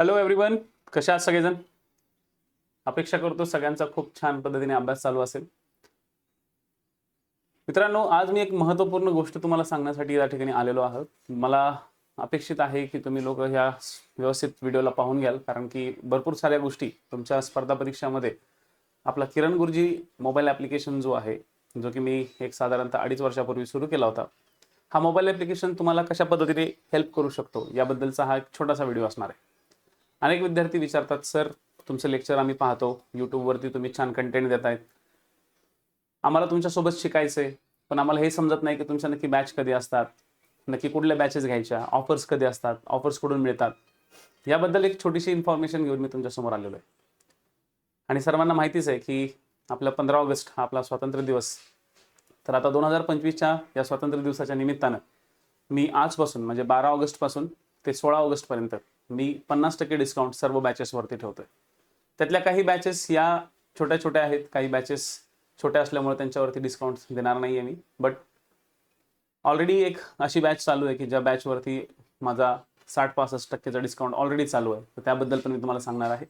Hello everyone कशा आहात सगळेजण? अपेक्षा करतो सगळ्यांचा खूप छान पद्धतीने अभ्यास चालू असेल. मित्रांनो आज मी एक महत्त्वपूर्ण गोष्ट तुम्हाला सांगण्यासाठी या ठिकाणी आलेलो आहोत. मला अपेक्षित आहे की तुम्ही लोक ह्या व्यवस्थित व्हिडिओला पाहून घ्याल कारण की भरपूर साऱ्या गोष्टी तुमच्या स्पर्धा परीक्षामध्ये आपला किरण गुरुजी मोबाईल ॲप्लिकेशन जो आहे जो की मी एक साधारणतः अडीच वर्षापूर्वी सुरू केला होता हा मोबाईल ॲप्लिकेशन तुम्हाला कशा पद्धतीने हेल्प करू शकतो याबद्दलचा हा एक छोटासा व्हिडिओ असणार आहे. अनेक विद्यार्थी विचारतात सर तुमचं लेक्चर आम्ही पाहतो. यूट्यूबवरती तुम्ही छान कंटेंट देतायत. आम्हाला तुमच्यासोबत शिकायचं आहे पण आम्हाला हे समजत नाही की तुमच्या नक्की बॅच कधी असतात. नक्की कुठल्या बॅचेस घ्यायच्या ऑफर्स कधी असतात ऑफर्स कुठून मिळतात. याबद्दल एक छोटीशी इन्फॉर्मेशन घेऊन मी तुमच्यासमोर आलेलो आहे. आणि सर्वांना माहितीच आहे की आपला पंधरा ऑगस्ट हा आपला स्वातंत्र्य दिवस. तर आता दोन हजार पंचवीसच्या या स्वातंत्र्य दिवसाच्या निमित्तानं मी आजपासून म्हणजे बारा ऑगस्टपासून ते सोळा ऑगस्टपर्यंत मी पन्नास टक्के डिस्काउंट सर्व बॅचेसवरती ठेवतोय. त्यातल्या काही बॅचेस या छोट्या छोट्या आहेत काही बॅचेस छोट्या असल्यामुळे त्यांच्यावरती डिस्काउंट देणार नाही आहे मी. बट ऑलरेडी एक अशी बॅच चालू आहे की ज्या बॅचवरती माझा साठ पासष्ट टक्केचा डिस्काउंट ऑलरेडी चालू आहे. तर त्याबद्दल पण मी तुम्हाला सांगणार आहे.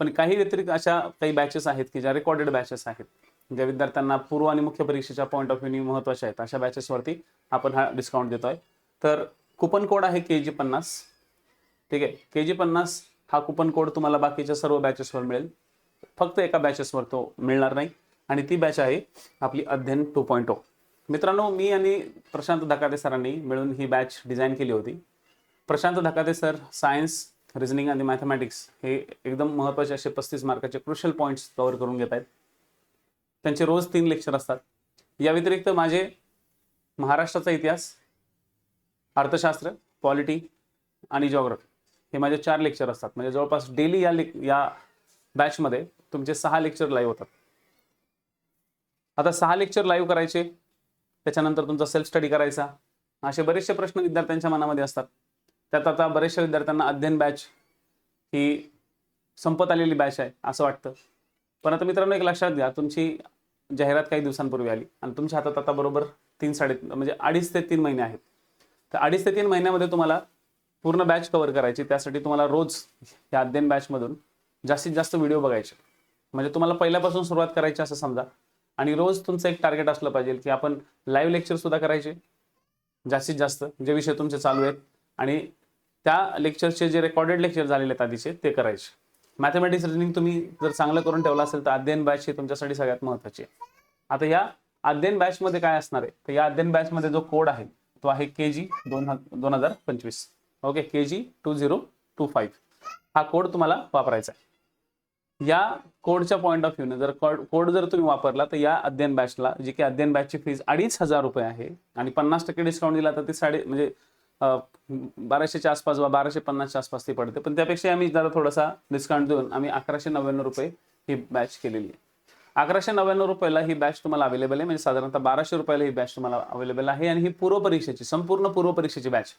पण काही व्यतिरिक्त अशा काही बॅचेस आहेत की ज्या रेकॉर्डेड बॅचेस आहेत ज्या विद्यार्थ्यांना पूर्व आणि मुख्य परीक्षेच्या पॉईंट ऑफ व्ह्यूनी महत्त्वाच्या आहेत अशा बॅचेसवरती आपण हा डिस्काउंट देतोय. तर कुपन कोड आहे के जी पन्नास. ठीक आहे. के जी पन्नास हा कुपन कोड तुम्हाला बाकीच्या सर्व बॅचेसवर मिळेल. फक्त एका बॅचेसवर तो मिळणार नाही. आणि ती बॅच आहे आपली अध्ययन टू पॉईंट ओ मित्रांनो मी आणि प्रशांत धकाते सरांनी मिळून ही बॅच डिझाईन केली होती. Prashant Dhakate sir science reasoning आणि मॅथमॅटिक्स हे एकदम महत्त्वाचे असे पस्तीस मार्काचे क्रुशल पॉईंट्स कव्हर करून घेत आहेत. त्यांचे रोज तीन लेक्चर असतात. या व्यतिरिक्त माझे महाराष्ट्राचा इतिहास अर्थशास्त्र पॉलिटी आणि जॉग्रफी हे माझे चार लेक्चर असतात. म्हणजे जवळपास डेली या लेक या बॅचमध्ये तुमचे सहा लेक्चर लाईव्ह होतात. आता सहा लेक्चर लाईव्ह करायचे त्याच्यानंतर तुमचा सेल्फ स्टडी करायचा. असे बरेचसे प्रश्न विद्यार्थ्यांच्या मनामध्ये असतात. त्यात आता बऱ्याचशा विद्यार्थ्यांना अध्ययन बॅच ही संपत आलेली बॅच आहे असं वाटतं. पण आता मित्रांनो एक लक्षात घ्या तुमची जाहिरात काही दिवसांपूर्वी आली आणि तुमच्या हातात आता बरोबर तीन साडे म्हणजे अडीच ते तीन महिने आहेत. तर अडीच ते तीन महिन्यामध्ये तुम्हाला पूर्ण बॅच कव्हर करायची. त्यासाठी तुम्हाला रोज या अध्ययन बॅचमधून जास्तीत जास्त व्हिडिओ बघायचे. म्हणजे तुम्हाला पहिल्यापासून सुरुवात करायची असं समजा. आणि रोज तुमचं एक टार्गेट असलं पाहिजे की आपण लाईव्ह लेक्चर सुद्धा करायचे. जास्तीत जास्त जे विषय तुमचे चालू आहेत. आणि त्या लेक्चरचे जे रेकॉर्डेड लेक्चर झालेले आहेत आधीचे ते करायचे. मॅथमॅटिक्स रिजनिंग तुम्ही जर चांगलं करून ठेवलं असेल तर अध्ययन बॅच ही तुमच्यासाठी सगळ्यात महत्त्वाची. आहे आता या अध्ययन बॅचमध्ये काय असणार आहे? तर या अध्ययन बॅचमध्ये जो कोड आहे तो आहे के जी दोन दोन हजार पंचवीस. Okay K G two zero two five. हा कोड तुम्हाला वापरायचा आहे. या कोडच्या पॉईंट ऑफ व्ह्यूने जर कोड जर तुम्ही वापरला तर या अध्ययन बॅचला जी की अध्ययन बॅचची फीज अडीच हजार रुपये आहे आणि पन्नास टक्के डिस्काउंट दिला तर ती साडे म्हणजे बाराशेच्या आसपास वा बाराशे पन्नासच्या आसपास ती पडते. पण त्यापेक्षा आम्ही जरा थोडासा डिस्काउंट देऊन आम्ही अकराशे नव्याण्णव रुपये ही बॅच केलेली आहे. अकराशे नव्याण्णव रुपयाला ही बॅच तुम्हाला अवेलेबल आहे. म्हणजे साधारणतः बाराशे रुपयाला ही बॅच तुम्हाला अवेलेबल आहे. आणि ही पूर्व परीक्षेची संपूर्ण पूर्व परीक्षेची बॅच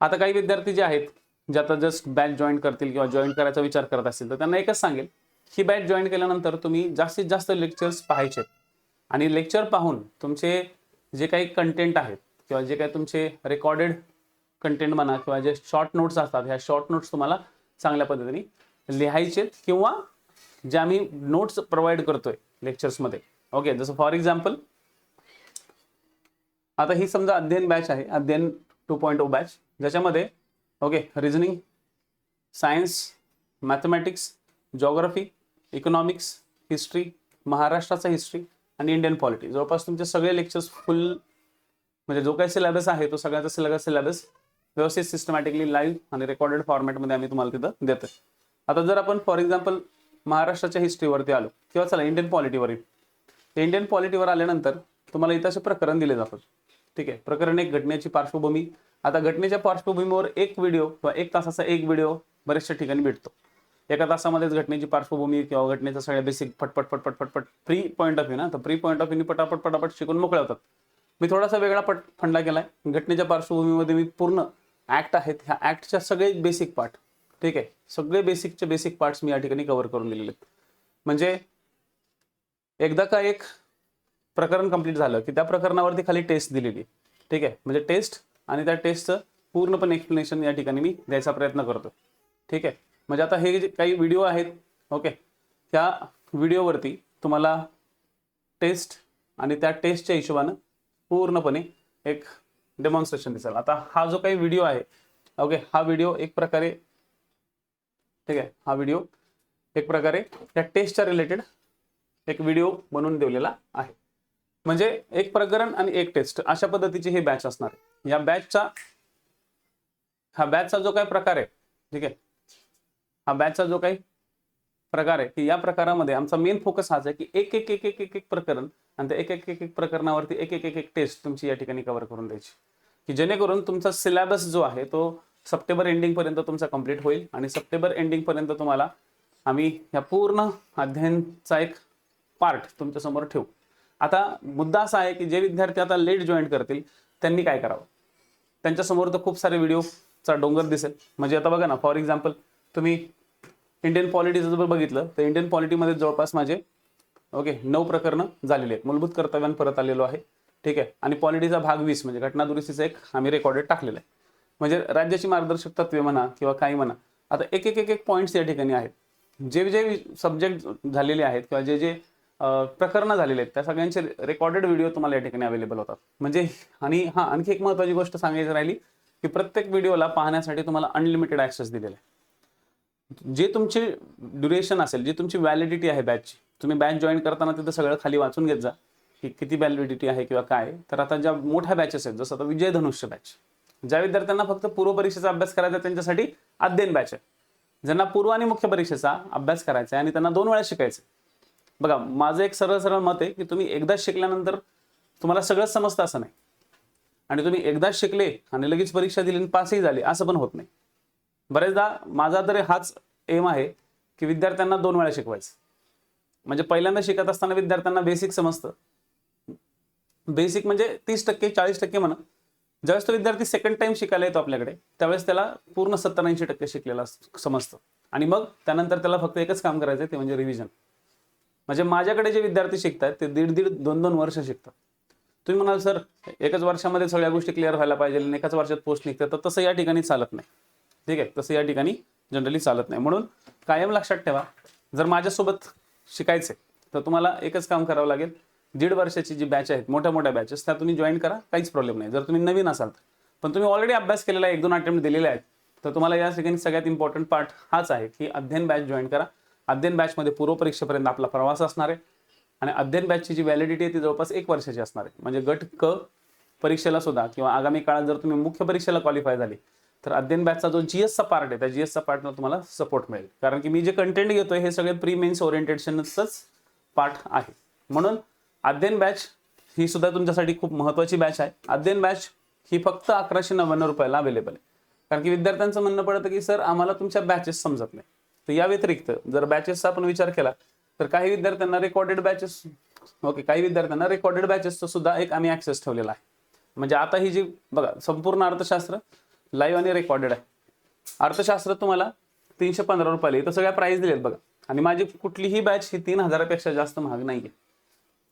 आता काही विद्यार्थी जे आहेत जे आता जस्ट बॅच जॉईन करतील किंवा जॉईन करायचा विचार करत असतील तर त्यांना एकच सांगेल ही बॅच जॉईन केल्यानंतर तुम्ही जास्तीत जास्त लेक्चर्स पाहायचे आणि लेक्चर पाहून तुमचे जे काही कंटेंट आहेत किंवा जे काही तुमचे रेकॉर्डेड कंटेंट म्हणा किंवा जे शॉर्ट नोट्स असतात ह्या शॉर्ट नोट्स तुम्हाला चांगल्या पद्धतीने लिहायचे किंवा जे आम्ही नोट्स प्रोव्हाइड करतोय लेक्चर्समध्ये ओके जसं फॉर एक्झाम्पल आता ही समजा अध्ययन बॅच आहे. Adhyayan two point O batch ज्याच्यामध्ये okay reasoning science mathematics geography economics history महाराष्ट्राचा हिस्ट्री आणि इंडियन पॉलिटी जवळपास तुमचे सगळे लेक्चर्स फुल म्हणजे जो काही सिलेबस आहे तो सगळ्याचा सिलेबस सिलेबस व्यवस्थित सिस्टमॅटिकली लाईव्ह आणि रेकॉर्डेड फॉर्मॅटमध्ये आम्ही तुम्हाला तिथं देतो आता जर आपण फॉर एक्झाम्पल महाराष्ट्राच्या हिस्ट्रीवरती आलो किंवा चला इंडियन पॉलिटीवरील इंडियन पॉलिटीवर आल्यानंतर तुम्हाला इथं असे प्रकरण दिले जातात. ठीक आहे. प्रकरण एक घटनेची पार्श्वभूमी. आता घटनेच्या पार्श्वभूमीवर एक व्हिडिओ किंवा एक तासाचा एक व्हिडिओ बऱ्याचशा ठिकाणी भेटतो. एका तासामध्येच घटनेची पार्श्वभूमी किंवा घटनेचा सगळ्या बेसिक फटफट फटफट फटफट फ्री पॉईंट ऑफ व्ह्यू ना? तर फ्री पॉईंट ऑफ व्ह्यूनी पटापट पटापट शिकून मोकळे होतात. मी थोडासा वेगळा पट फंडा केलाय. घटनेच्या पार्श्वभूमीमध्ये मी पूर्ण ऍक्ट आहेत. ह्या ऍक्टच्या सगळे बेसिक पार्ट ठीक आहे. सगळे बेसिकचे बेसिक पार्ट्स मी या ठिकाणी कव्हर करून दिलेले आहेत. म्हणजे एकदा का एक प्रकरण कंप्लीट झालं की त्या प्रकरणावरती खाली टेस्ट दिलेली ठीक आहे? म्हणजे टेस्ट आणि त्या टेस्टचं पूर्णपणे एक्सप्लेनेशन या ठिकाणी मी द्यायचा प्रयत्न करतो ठीक आहे? म्हणजे आता हे जे काही व्हिडिओ आहेत ओके त्या व्हिडिओवरती तुम्हाला टेस्ट आणि त्या टेस्टच्या हिशोबानं पूर्णपणे एक डेमॉन्स्ट्रेशन दिसेल. आता हा जो काही व्हिडिओ आहे ओके हा व्हिडिओ एक प्रकारे ठीक आहे? हा व्हिडिओ एक प्रकारे त्या टेस्टच्या रिलेटेड एक व्हिडिओ बनवून दिलेला आहे. म्हणजे एक प्रकरण आणि एक टेस्ट अशा पद्धतीची हे बॅच असणार. आहे या बॅचचा हा बॅचचा जो काही प्रकार आहे ठीक आहे? हा बॅचचा जो काही प्रकार आहे की या प्रकारामध्ये आमचा मेन फोकस हाच आहे की एक एक एक एक एक एक प्रकरण आणि त्या एक एक एक एक प्रकरणावरती एक एक एक एक टेस्ट तुमची या ठिकाणी कव्हर करून द्यायची. की जेणेकरून तुमचा सिलेबस जो आहे तो सप्टेंबर एंडिंग पर्यंत तुमचा कंप्लीट होईल आणि सप्टेंबर एंडिंग पर्यंत तुम्हाला आम्ही या पूर्ण अध्ययनचा एक पार्ट तुमच्यासमोर ठेवू. आता मुद्दा असा आहे की जे विद्यार्थी आता लेट जॉईन करतील त्यांनी काय करावं? त्यांच्यासमोर तर खूप सारे व्हिडिओचा डोंगर दिसेल. म्हणजे आता बघा ना फॉर एक्झाम्पल तुम्ही इंडियन पॉलिटीचं जर बघितलं तर इंडियन पॉलिटीमध्ये जवळपास माझे ओके नऊ प्रकरणं झालेली आहेत. मूलभूत कर्तव्यां परत आलेलो आहे. ठीक आहे? आणि पॉलिटीचा भाग वीस म्हणजे घटना दुरुस्तीचा एक आम्ही रेकॉर्डेड टाकलेला आहे. म्हणजे राज्याची मार्गदर्शक तत्वे म्हणा किंवा काही म्हणा आता एक एक एक एक पॉईंट्स या ठिकाणी आहेत. जे जे सब्जेक्ट झालेले आहेत किंवा जे जे प्रकरणं झालेले आहेत. त्या सगळ्यांचे रेकॉर्डेड व्हिडिओ तुम्हाला या ठिकाणी अवेलेबल होतात. म्हणजे आणि हा आणखी एक महत्त्वाची गोष्ट सांगायची राहिली की प्रत्येक व्हिडिओला पाहण्यासाठी तुम्हाला अनलिमिटेड ॲक्सेस दिलेला आहे. जे तुमची ड्युरेशन असेल जी तुमची व्हॅलिडिटी आहे बॅचची तुम्ही बॅच जॉईन करताना तिथं सगळं खाली वाचून घेत जा की किती व्हॅलिडिटी आहे किंवा काय. तर आता ज्या मोठ्या बॅचेस आहेत जसं आता विजय धनुष्य बॅच ज्या विद्यार्थ्यांना फक्त पूर्व परीक्षेचा अभ्यास करायचा त्यांच्यासाठी अध्ययन बॅच आहे. ज्यांना पूर्व आणि मुख्य परीक्षेचा अभ्यास करायचा आहे आणि त्यांना दोन वेळा शिकायचं आहे. बघा माझं एक सरळ सरळ मत आहे की तुम्ही एकदाच शिकल्यानंतर तुम्हाला सगळंच समजतं असं नाही. आणि तुम्ही एकदाच शिकले आणि लगेच परीक्षा दिली आणि पासही झाले असं पण होत नाही. बरेचदा माझा तरी हाच एम आहे की विद्यार्थ्यांना दोन वेळा शिकवायचं. म्हणजे पहिल्यांदा शिकत असताना विद्यार्थ्यांना बेसिक समजतं. बेसिक म्हणजे तीस टक्के चाळीस टक्के म्हणा. ज्यावेळेस तो विद्यार्थी सेकंड टाइम शिकायला येतो आपल्याकडे त्यावेळेस त्याला पूर्ण सत्तर ऐंशी टक्के शिकलेला समजतं. आणि मग त्यानंतर त्याला फक्त एकच काम करायचं आहे ते म्हणजे रिव्हिजन म्हणजे माझ्याकडे जे विद्यार्थी शिकतात ते दीड दीड दोन दोन वर्ष शिकतात. तुम्ही म्हणाल सर एकच वर्षामध्ये सगळ्या गोष्टी क्लिअर व्हायला पाहिजे आणि एकाच वर्षात पोस्ट निघतात तर तसं या ठिकाणी चालत नाही. ठीक आहे? तसं या ठिकाणी जनरली चालत नाही. म्हणून कायम लक्षात ठेवा जर माझ्यासोबत शिकायचे तर तुम्हाला एकच काम करावं लागेल. दीड वर्षाची जी बॅच आहेत मोठ्या मोठ्या बॅचेस त्या तुम्ही जॉईन करा काहीच प्रॉब्लेम नाही. जर तुम्ही नवीन असाल तर. पण तुम्ही ऑलरेडी अभ्यास केलेला आहे एक दोन अटेम्प्ट दिलेले आहेत तर तुम्हाला या ठिकाणी सगळ्यात इम्पॉर्टंट पार्ट हाच आहे की अध्ययन बॅच जॉईन करा. अध्ययन बॅचमध्ये पूर्व परीक्षेपर्यंत आपला प्रवास असणार आहे. आणि अध्ययन बॅचची जी व्हॅलिडिटी आहे ती जवळपास एक वर्षाची असणार आहे. म्हणजे गट क परीक्षेला सुद्धा किंवा आगामी काळात जर तुम्ही मुख्य परीक्षेला क्वालिफाय झाली तर अध्ययन बॅचचा जो जीएसचा पार्ट आहे त्या जीएसचा पार्टला तुम्हाला सपोर्ट मिळेल. कारण की मी जे कंटेंट घेतोय हे सगळे प्री मेन्स ओरिएंटेशनच पार्ट आहे. म्हणून अध्ययन बॅच ही सुद्धा तुमच्यासाठी खूप महत्त्वाची बॅच आहे. अध्ययन बॅच ही फक्त अकराशे नव्याण्णव रुपयाला अवेलेबल आहे. कारण की विद्यार्थ्यांचं म्हणणं पडतं की सर आम्हाला तुमच्या बॅचेस समजत नाही. तर या व्यतिरिक्त जर बॅचेसचा आपण विचार केला तर काही विद्यार्थ्यांना रेकॉर्डेड बॅचेस ओके काही विद्यार्थ्यांना रेकॉर्डेड बॅचेसचा सुद्धा एक आम्ही ऍक्सेस ठेवलेला आहे. म्हणजे आता ही जी बघा संपूर्ण अर्थशास्त्र लाईव्ह आणि रेकॉर्डेड आहे. अर्थशास्त्र तुम्हाला तीनशे पंधरा रुपयाला इथं सगळ्या प्राईस दिलेत बघा. आणि माझी कुठलीही बॅच ही तीन हजारापेक्षा जास्त महाग नाही आहे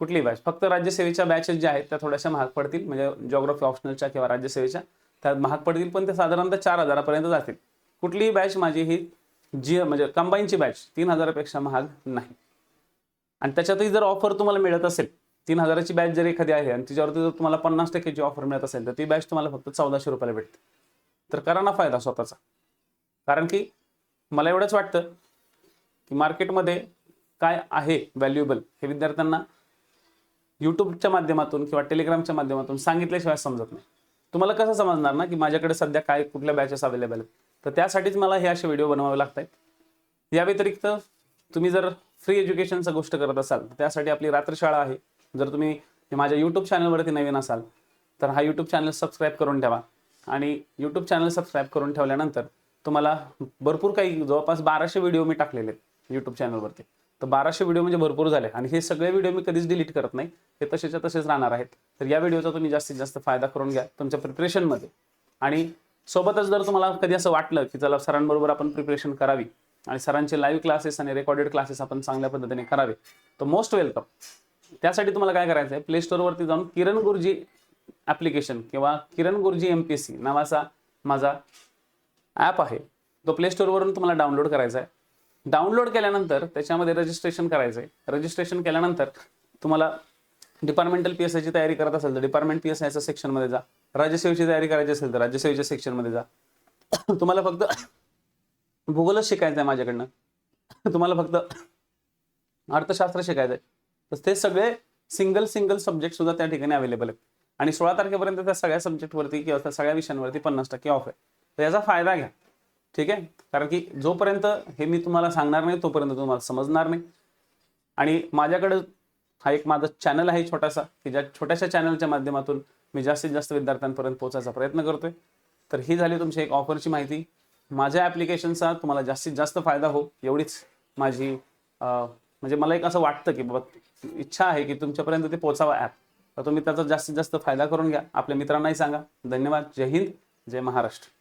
कुठलीही बॅच फक्त राज्यसेवेच्या बॅचेस ज्या आहेत त्या थोड्याशा महाग पडतील. म्हणजे जॉग्राफी ऑप्शनलच्या किंवा राज्यसेवेच्या त्या महाग पडतील पण ते साधारणतः चार हजारापर्यंत जातील. कुठलीही बॅच माझी ही जी म्हणजे कंबाईनची बॅच तीन हजारापेक्षा महाग नाही. आणि त्याच्यातही जर ऑफर तुम्हाला मिळत असेल तीन हजाराची बॅच जर एखादी आहे आणि तिच्यावरती जर तुम्हाला पन्नास टक्केची ऑफर मिळत असेल तर ती बॅच तुम्हाला फक्त चौदाशे रुपयाला भेटते. तर करा ना फायदा स्वतःचा. कारण की मला एवढंच वाटतं की मार्केटमध्ये काय आहे व्हॅल्युएबल हे विद्यार्थ्यांना यूट्यूबच्या माध्यमातून किंवा टेलिग्रामच्या माध्यमातून सांगितल्याशिवाय समजत नाही. तुम्हाला कसं समजणार ना की माझ्याकडे सध्या काय कुठल्या बॅचेस अवेलेबल आहेत? तर त्यासाठीच मला हे असे व्हिडिओ बनवावे लागत आहेत या व्यतिरिक्त तुम्ही जर फ्री एज्युकेशनचा गोष्ट करत असाल तर त्यासाठी आपली रात्रशाळा आहे. जर तुम्ही माझ्या यूट्यूब चॅनलवरती नवीन असाल तर हा यूट्यूब चॅनल सबस्क्राईब करून ठेवा. आणि यूट्यूब चॅनल सबस्क्राईब करून ठेवल्यानंतर तुम्हाला भरपूर काही जवळपास बाराशे व्हिडिओ मी टाकलेले आहेत यूट्यूब चॅनलवरती तर बाराशे व्हिडिओ म्हणजे भरपूर झाले. आणि हे सगळे व्हिडिओ मी कधीच डिलीट करत नाही. हे तसेच्या तसेच राहणार आहेत. तर या व्हिडिओचा तुम्ही जास्तीत जास्त फायदा करून घ्या तुमच्या प्रिपरेशनमध्ये आणि सोबतच जर तुम्हाला कधी असं वाटलं की चला सरांबरोबर आपण प्रिपरेशन करावी आणि सरांचे लाईव्ह क्लासेस आणि रेकॉर्डेड क्लासेस आपण चांगल्या पद्धतीने करावे तर मोस्ट वेलकम त्यासाठी तुम्हाला काय करायचं आहे प्ले स्टोअरवरती जाऊन किरण गुरुजी ॲप्लिकेशन किंवा किरण गुरुजी एम पी सी नावाचा माझा ॲप आहे तो प्ले स्टोअरवरून तुम्हाला डाउनलोड करायचा आहे डाउनलोड केल्यानंतर त्याच्यामध्ये रजिस्ट्रेशन करायचं आहे रजिस्ट्रेशन केल्यानंतर तुम्हाला डिपार्टमेंटल पी एस आयची तयारी करत असेल तर डिपार्टमेंट पी एस आयच्या सेक्शनमध्ये जा. राज्यसेवेची तयारी करायची असेल तर राज्यसेवेच्या सेक्शनमध्ये जा. तुम्हाला फक्त भूगोलच शिकायचं आहे माझ्याकडनं. तुम्हाला फक्त अर्थशास्त्र शिकायचं आहे तर ते सगळे सिंगल सिंगल सब्जेक्ट सुद्धा त्या ठिकाणी अवेलेबल आहेत. आणि सोळा तारखेपर्यंत त्या सगळ्या सब्जेक्टवरती किंवा त्या सगळ्या विषयांवरती पन्नास टक्के ऑफ आहे. तर याचा फायदा घ्या. ठीक आहे? कारण की जोपर्यंत हे मी तुम्हाला सांगणार नाही तोपर्यंत तुम्हाला समजणार नाही. आणि माझ्याकडं हा एक माझा चॅनल आहे छोटासा की ज्या छोट्याशा चॅनलच्या माध्यमातून मी जास्तीत जास्त विद्यार्थ्यांपर्यंत पोहोचायचा प्रयत्न करतोय. तर ही झाली तुमची एक ऑफरची माहिती. माझ्या ॲप्लिकेशनचा तुम्हाला जास्तीत जास्त फायदा हो एवढीच माझी म्हणजे मला एक असं वाटतं की बाबा इच्छा आहे की तुमच्यापर्यंत ते पोचावं ॲप तर तुम्ही त्याचा जास्तीत जास्त फायदा करून घ्या. आपल्या मित्रांनाही सांगा. धन्यवाद. जय हिंद. जय महाराष्ट्र.